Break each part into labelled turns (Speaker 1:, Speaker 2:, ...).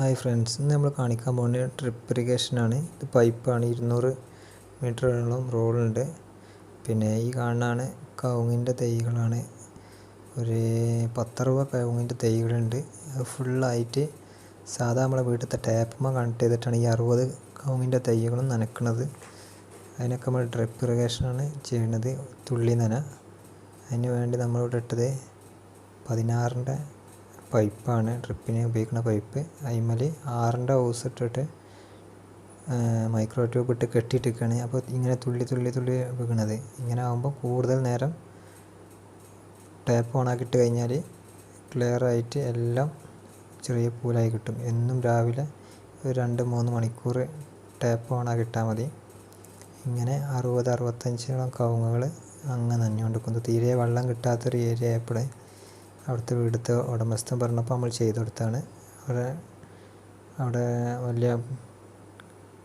Speaker 1: Hi friends ഇന്ന് നമ്മൾ കാണിക്കാൻ പോകുന്ന ഡ്രിപ്പ് ഇറിഗേഷനാണ് ഇത് പൈപ്പാണ് ഇരുന്നൂറ് മീറ്ററോളം റോഡുണ്ട്. പിന്നെ ഈ കാണുന്നതാണ് കവുങ്ങിന്റെ തൈകളാണ്. ഒരു പത്തറുപത് കവുങ്ങിന്റെ തൈകളുണ്ട്. അത് ഫുള്ളായിട്ട് സാധാ നമ്മളെ വീട്ടിലത്തെ ടാപ്പുമ്മ കണക്ട് ചെയ്തിട്ടാണ് ഈ അറുപത് കവുങ്ങിന്റെ തൈകളും നനക്കുന്നത് അതിനൊക്കെ നമ്മൾ ഡ്രിപ്പ് ഇറിഗേഷനാണ് ചെയ്യുന്നത് തുള്ളി നന. അതിന് വേണ്ടി നമ്മളിവിടെ ഇട്ടത് പതിനാറിന്റെ പൈപ്പാണ് ഡ്രിപ്പിന് ഉപയോഗിക്കുന്ന പൈപ്പ്. അതിന്മേൽ ആറിന്റെ ഹോസ് ഇട്ടിട്ട് മൈക്രോ ട്യൂബ് ഇട്ട് കെട്ടിയിട്ടിരിക്കുകയാണ് അപ്പോൾ ഇങ്ങനെ തുള്ളി തുള്ളി തുള്ളി വീണത്. ഇങ്ങനെ ആകുമ്പോൾ കൂടുതൽ നേരം ടാപ്പ് ഓണാക്കിയിട്ട് കഴിഞ്ഞാൽ ക്ലിയർ ആയിട്ട് എല്ലാം ചെറിയ പൂലായി കിട്ടും. എന്നും രാവിലെ ഒരു രണ്ട് മൂന്ന് മണിക്കൂർ ടാപ്പ് ഓണാക്കി ഇട്ടാൽ മതി. ഇങ്ങനെ അറുപത് അറുപത്തഞ്ചോളം കവുങ്ങുകൾ അങ്ങനെ നനഞ്ഞുകൊണ്ടിരിക്കുന്നു. തീരെ വെള്ളം കിട്ടാത്തൊരു ഏരിയ ആയപ്പോഴേ അവിടുത്തെ വീടത്തെ ഉടമസ്ഥൻ പറഞ്ഞപ്പോൾ നമ്മൾ ചെയ്തു കൊടുത്താണ്. അവിടെ അവിടെ വലിയ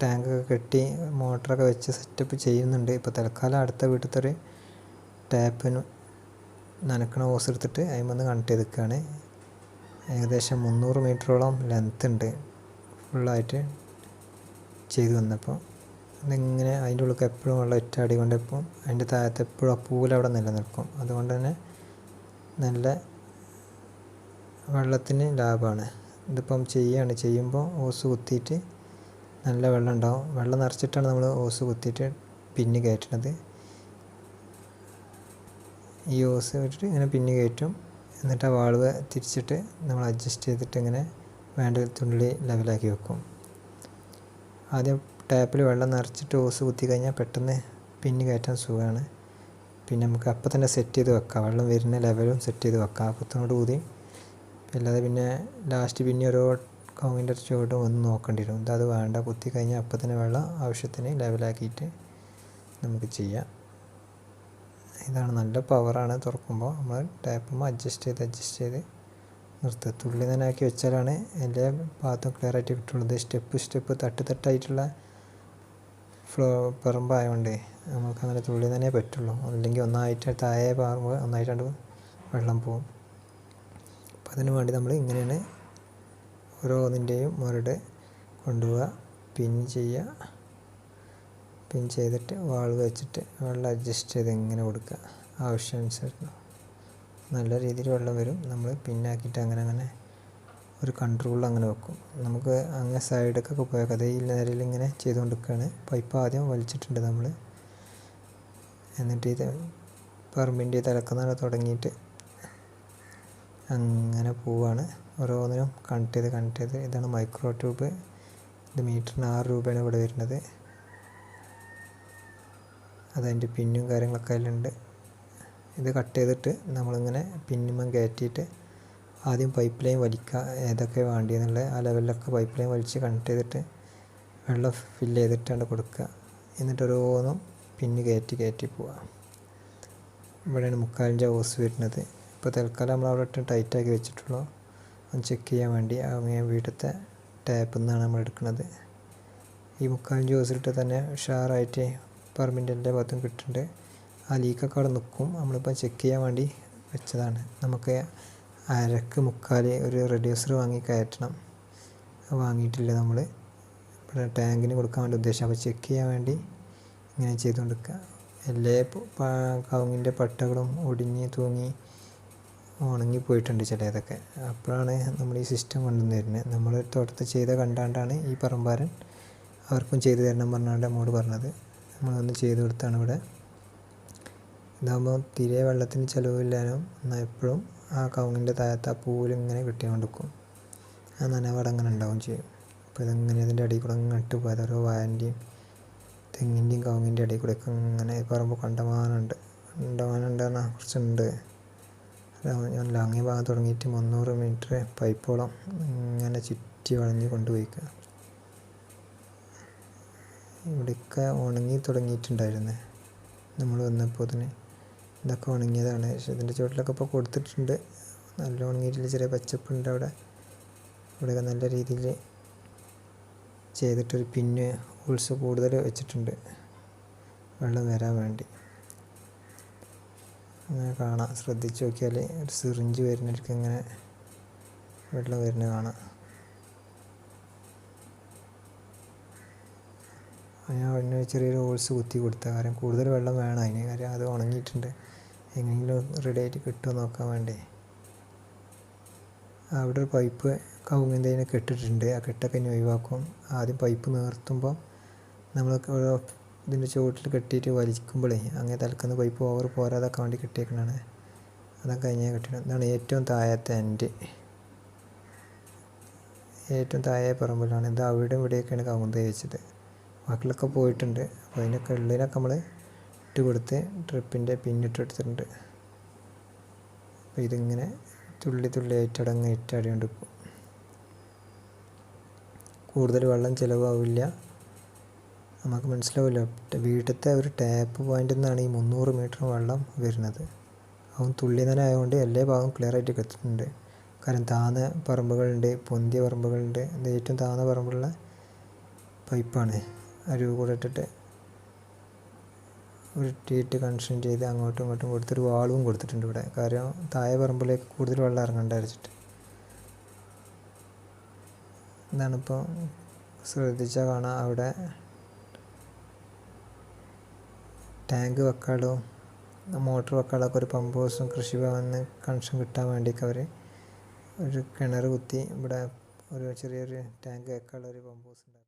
Speaker 1: ടാങ്കൊക്കെ കെട്ടി മോട്ടറൊക്കെ വെച്ച് സെറ്റപ്പ് ചെയ്യുന്നുണ്ട്. ഇപ്പോൾ തൽക്കാലം അടുത്ത വീട്ടിലത്തെ ഒരു ടാപ്പിന് നനക്കണ ഓസ് എടുത്തിട്ട് അതിമൊന്ന് കണക്ട് ചെയ്തിരിക്കുകയാണ് ഏകദേശം മുന്നൂറ് മീറ്ററോളം ലെങ്ത് ഉണ്ട്. ഫുള്ളായിട്ട് ചെയ്തു വന്നപ്പോൾ. അതിങ്ങനെ അതിന്റെ ഉള്ളിൽ എപ്പോഴും വെള്ളം ഒറ്റാടി കൊണ്ട് എപ്പോൾ അതിന്റെ താഴത്ത് എപ്പോഴും ആ പൂലവിടെ നിലനിൽക്കും. അതുകൊണ്ട് തന്നെ നല്ല വെള്ളത്തിന് ലാഭമാണ്. ഇതിപ്പം ചെയ്യുകയാണ് ചെയ്യുമ്പോൾ ഓസ് കുത്തിയിട്ട് നല്ല വെള്ളം ഉണ്ടാവും. വെള്ളം നിറച്ചിട്ടാണ് നമ്മൾ ഓസ് കുത്തിയിട്ട് പിന്നി കയറ്റണത്. ഈ ഓസ് വിട്ടിട്ട് ഇങ്ങനെ പിന്നി കയറ്റും. എന്നിട്ട് ആ വാൾവ് തിരിച്ചിട്ട് നമ്മൾ അഡ്ജസ്റ്റ് ചെയ്തിട്ട് ഇങ്ങനെ വേണ്ട തുള്ളി ലെവലാക്കി വെക്കും. ആദ്യം ടാപ്പിൽ വെള്ളം നിറച്ചിട്ട് ഓസ് കുത്തി കഴിഞ്ഞാൽ പെട്ടെന്ന് പിന്നി കയറ്റാൻ സുഖമാണ്. പിന്നെ നമുക്ക് അപ്പം തന്നെ സെറ്റ് ചെയ്ത് വെക്കാം. വെള്ളം വരുന്ന ലെവലും സെറ്റ് ചെയ്ത് വെക്കാം. കുത്തിനോട് കൂതി അല്ലാതെ പിന്നെ ലാസ്റ്റ് പിന്നെ ഓരോ കോങ്ങിന്റെ ചുവട്ടും ഒന്ന് നോക്കേണ്ടി വരും ഇത് അത് വേണ്ട കുത്തി കഴിഞ്ഞാൽ അപ്പം തന്നെ വെള്ളം ആവശ്യത്തിന് ലെവലാക്കിയിട്ട് നമുക്ക് ചെയ്യാം. ഇതാണ് നല്ല പവറാണ് തുറക്കുമ്പോൾ നമ്മൾ ടാപ്പുമ്പോൾ അഡ്ജസ്റ്റ് ചെയ്ത് അഡ്ജസ്റ്റ് ചെയ്ത് നിർത്തുക തുള്ളി നനാക്കി വെച്ചാലാണ് എല്ലാ ഭാഗത്തും ക്ലിയർ ആയിട്ട് കിട്ടുള്ളൂ. സ്റ്റെപ്പ് സ്റ്റെപ്പ് തട്ട് തട്ടായിട്ടുള്ള ഫ്ലോ പറമ്പായതുകൊണ്ട് നമുക്ക് അങ്ങനെ തുള്ളി തന്നെ പറ്റുള്ളൂ. അല്ലെങ്കിൽ ഒന്നായിട്ട് താഴെ പാറുമ്പോൾ ഒന്നായിട്ടാണ്ട് വെള്ളം പോകും അതിന് വേണ്ടി നമ്മൾ ഇങ്ങനെയാണ് ഓരോന്നിന്റെയും മുരട് കൊണ്ടുപോവുക. പിൻ ചെയ്യുക. പിൻ ചെയ്തിട്ട് വാൾ വെച്ചിട്ട് വെള്ളം അഡ്ജസ്റ്റ് ചെയ്ത് ഇങ്ങനെ കൊടുക്കുക. ആവശ്യാനുസരണം. നല്ല രീതിയിൽ വെള്ളം വരും. നമ്മൾ പിന്നാക്കിയിട്ട് അങ്ങനെ അങ്ങനെ ഒരു കൺട്രോൾ അങ്ങനെ വെക്കും. നമുക്ക് അങ്ങനെ സൈഡൊക്കെ പോയാൽ കഥ ഈ ഇങ്ങനെ ചെയ്തുകൊണ്ടിരിക്കുകയാണ്. പൈപ്പ് ആദ്യം വലിച്ചിട്ടുണ്ട് നമ്മൾ. എന്നിട്ട് ഇത് പറമ്പിന്റെ തലക്കുന്നാണ് തുടങ്ങിയിട്ട് അങ്ങനെ പോവാണ്. ഓരോന്നിനും കണക്ട് ചെയ്ത് കണക്ട് ചെയ്ത് ഇതാണ് മൈക്രോ ട്യൂബ് ഇത് മീറ്ററിന് ആറ് രൂപയാണ് ഇവിടെ വരുന്നത്. അതതിന്റെ പിന്നും കാര്യങ്ങളൊക്കെ അതിലുണ്ട്. ഇത് കട്ട് ചെയ്തിട്ട് നമ്മളിങ്ങനെ പിന്നുമ്പം കയറ്റിയിട്ട് ആദ്യം പൈപ്പ് ലൈൻ വലിക്കുക ഏതൊക്കെ വേണ്ടിയെന്നുള്ള ആ ലെവലിലൊക്കെ പൈപ്പ് ലൈൻ വലിച്ച് കണക്ട് ചെയ്തിട്ട് വെള്ളം ഫില്ല് ചെയ്തിട്ടാണ് കൊടുക്കുക. എന്നിട്ട് ഓരോന്നും പിന്ന് കയറ്റി കയറ്റി പോവുക. ഇവിടെയാണ് മുക്കാലിന്റെ ഹോസ് വരുന്നത്. ഇപ്പോൾ തൽക്കാലം നമ്മൾ അവിടെ ഇട്ട് ടൈറ്റാക്കി വെച്ചിട്ടുള്ളൂ. ഒന്ന് ചെക്ക് ചെയ്യാൻ വേണ്ടി. അങ്ങനെ വീട്ടിലത്തെ ടാപ്പിൽ നിന്നാണ് നമ്മൾ എടുക്കുന്നത്. ഈ ജ്യൂസ് ഇട്ട് തന്നെ ഉഷാറായിട്ട് പെർമിന്റിന്റെ ഭാഗത്തും കിട്ടുന്നുണ്ട് ആ ലീക്കൊക്കെ അവിടെ നിൽക്കും. നമ്മളിപ്പോൾ ചെക്ക് ചെയ്യാൻ വേണ്ടി വെച്ചതാണ്. നമുക്ക് അരക്ക് മുക്കാൽ ഒരു റെഡ്യൂസർ വാങ്ങി കയറ്റണം. വാങ്ങിയിട്ടില്ല നമ്മൾ ഇവിടെ ടാങ്കിന് കൊടുക്കാൻ വേണ്ടി ഉദ്ദേശം. അപ്പോൾ ചെക്ക് ചെയ്യാൻ വേണ്ടി ഇങ്ങനെ ചെയ്തുകൊണ്ടിരിക്കുക എല്ലാ കവുങ്ങിന്റെ പട്ടകളും ഒടിഞ്ഞ് തൂങ്ങി ഉണങ്ങി പോയിട്ടുണ്ട് ചിലതൊക്കെ. അപ്പോഴാണ് നമ്മൾ ഈ സിസ്റ്റം കൊണ്ടുവന്ന് തരുന്നത് നമ്മൾ തോട്ടത്തിൽ ചെയ്ത കണ്ടാണ്ടാണ് ഈ പറമ്പാരൻ അവർക്കും ചെയ്തു തരണം പറഞ്ഞാണ്ട് നമ്മോട് പറഞ്ഞത്. നമ്മളൊന്ന് ചെയ്തു കൊടുത്താണ് ഇവിടെ. ഇതാകുമ്പോൾ തീരെ വെള്ളത്തിന് ചിലവില്ലാനും എന്നാൽ എപ്പോഴും ആ കവുങ്ങിന്റെ താഴത്ത് ആ പൂവിലും ഇങ്ങനെ കിട്ടിക്കൊണ്ടിരിക്കും. ആ നനവട അങ്ങനെ ഉണ്ടാവും ചെയ്യും. അപ്പോൾ ഇതങ്ങനെ ഇതിന്റെ അടിയിൽ കൂടെ അങ്ങനെ ഇട്ട് പോയത് ഓരോ വായന്റെയും തെങ്ങിന്റെയും കവുങ്ങിന്റെ അടിയിൽ കൂടെ ഒക്കെ ഇങ്ങനെ പറയുമ്പോൾ കണ്ടമാനമുണ്ട് കണ്ടമാനം ഉണ്ടെന്നാ കുറച്ചുണ്ട്. ഞാൻ ലാങ്ങി ഭാഗം തുടങ്ങിയിട്ട് മുന്നൂറ് മീറ്റർ പൈപ്പോളം ഇങ്ങനെ ചുറ്റി വളഞ്ഞ് കൊണ്ടുപോയിക്കുക ഇവിടെയൊക്കെ ഉണങ്ങി തുടങ്ങിയിട്ടുണ്ടായിരുന്നു. നമ്മൾ വന്നപ്പോൾ തന്നെ ഇതൊക്കെ ഉണങ്ങിയതാണ്. പക്ഷെ ഇതിന്റെ ചുവട്ടിലൊക്കെ ഇപ്പോൾ കൊടുത്തിട്ടുണ്ട്. നല്ല ഉണങ്ങിയിട്ടില്ല ചെറിയ പച്ചപ്പുണ്ട് അവിടെ. ഇവിടെയൊക്കെ നല്ല രീതിയിൽ ചെയ്തിട്ടൊരു പിന്ന് ഉൾസ് കൂടുതൽ വെച്ചിട്ടുണ്ട്. വെള്ളം വരാൻ വേണ്ടി. അങ്ങനെ കാണാം. ശ്രദ്ധിച്ച് നോക്കിയാൽ ഒരു സിറിഞ്ച് വരുന്നിടയ്ക്ക് ഇങ്ങനെ വെള്ളം വരുന്നത് കാണാം. ഞാൻ അതിന് ചെറിയൊരു ഹോൾസ് കുത്തി കൊടുത്ത കാരണം കൂടുതൽ വെള്ളം വേണം അതിന്. കാര്യം അത് ഉണങ്ങിയിട്ടുണ്ട്. എങ്ങനെയെങ്കിലും റെഡി ആയിട്ട് കിട്ടുമോ നോക്കാൻ വേണ്ടേ. അവിടെ ഒരു പൈപ്പ് കവുങ്ങിന്റെ കെട്ടിട്ടുണ്ട് ആ കെട്ടൊക്കെ ഇനി ഒഴിവാക്കും. ആദ്യം പൈപ്പ് നിർത്തുമ്പം നമ്മൾ ഇതിന്റെ ചുവട്ടിൽ കെട്ടിയിട്ട് വലിക്കുമ്പോഴേ അങ്ങനെ തലക്കുന്ന പൈപ്പ് ഓവർ പോരാതാക്കാൻ വേണ്ടി കെട്ടിയേക്കണാണ് അതൊക്കെ കഴിഞ്ഞാൽ കെട്ടിയത്. ഇതാണ് ഏറ്റവും താഴത്തെ എൻഡ് ഏറ്റവും താഴെ പറമ്പിലാണ്. ഇത് അവിടെ ഇവിടെയൊക്കെയാണ് കവുങ്ങ് തൈ വെച്ചത് ബാക്കിലൊക്കെ പോയിട്ടുണ്ട്. അപ്പോൾ അതിനൊക്കെ ഉള്ളതിനൊക്കെ നമ്മൾ ഇട്ട് കൊടുത്ത് ട്രിപ്പിന്റെ പിന്നിട്ട് എടുത്തിട്ടുണ്ട് അപ്പോൾ ഇതിങ്ങനെ തുള്ളി തുള്ളി ഏറ്റടങ്ങ് ഏറ്റടിയുണ്ട് ഇപ്പോൾ കൂടുതൽ വെള്ളം ചിലവാവില്ല. നമുക്ക് മനസ്സിലാവില്ല. വീട്ടിലത്തെ ഒരു ടാപ്പ് പോയിന്റിൽ നിന്നാണ് ഈ മുന്നൂറ് മീറ്റർ വെള്ളം വരുന്നത്. അവൻ തുള്ളി തന്നെ ആയതുകൊണ്ട് എല്ലാ ഭാഗവും ക്ലിയർ ആയിട്ട് എത്തുന്നുണ്ട് കാരണം താന്ന പറമ്പുകളുണ്ട് പൊന്തിയ പറമ്പുകളുണ്ട്. ഇത് ഏറ്റവും താന്ന പറമ്പുള്ള പൈപ്പാണ്. അരുവ് കൂടെ ഇട്ടിട്ട് ഉരുട്ടിയിട്ട് കണക്ഷൻ ചെയ്ത് അങ്ങോട്ടും ഇങ്ങോട്ടും കൊടുത്തൊരു വാളും കൊടുത്തിട്ടുണ്ട് ഇവിടെ. കാരണം താഴെ പറമ്പിലേക്ക് കൂടുതൽ വെള്ളം ഇറങ്ങണ്ട അരച്ചിട്ട് എന്താണിപ്പോൾ ശ്രദ്ധിച്ചാൽ കാണാം. അവിടെ ടാങ്ക് വെക്കാളോ മോട്ടർ വെക്കാളൊക്കെ ഒരു പമ്പ് ഹൗസും കൃഷിഭവനിൽ കണക്ഷൻ കിട്ടാൻ വേണ്ടിയൊക്കെ അവർ ഒരു കിണർ കുത്തി ഇവിടെ ഒരു ചെറിയൊരു ടാങ്ക് വെക്കാനുള്ള ഒരു പമ്പ് ഹൗസ് ഉണ്ടാക്കി.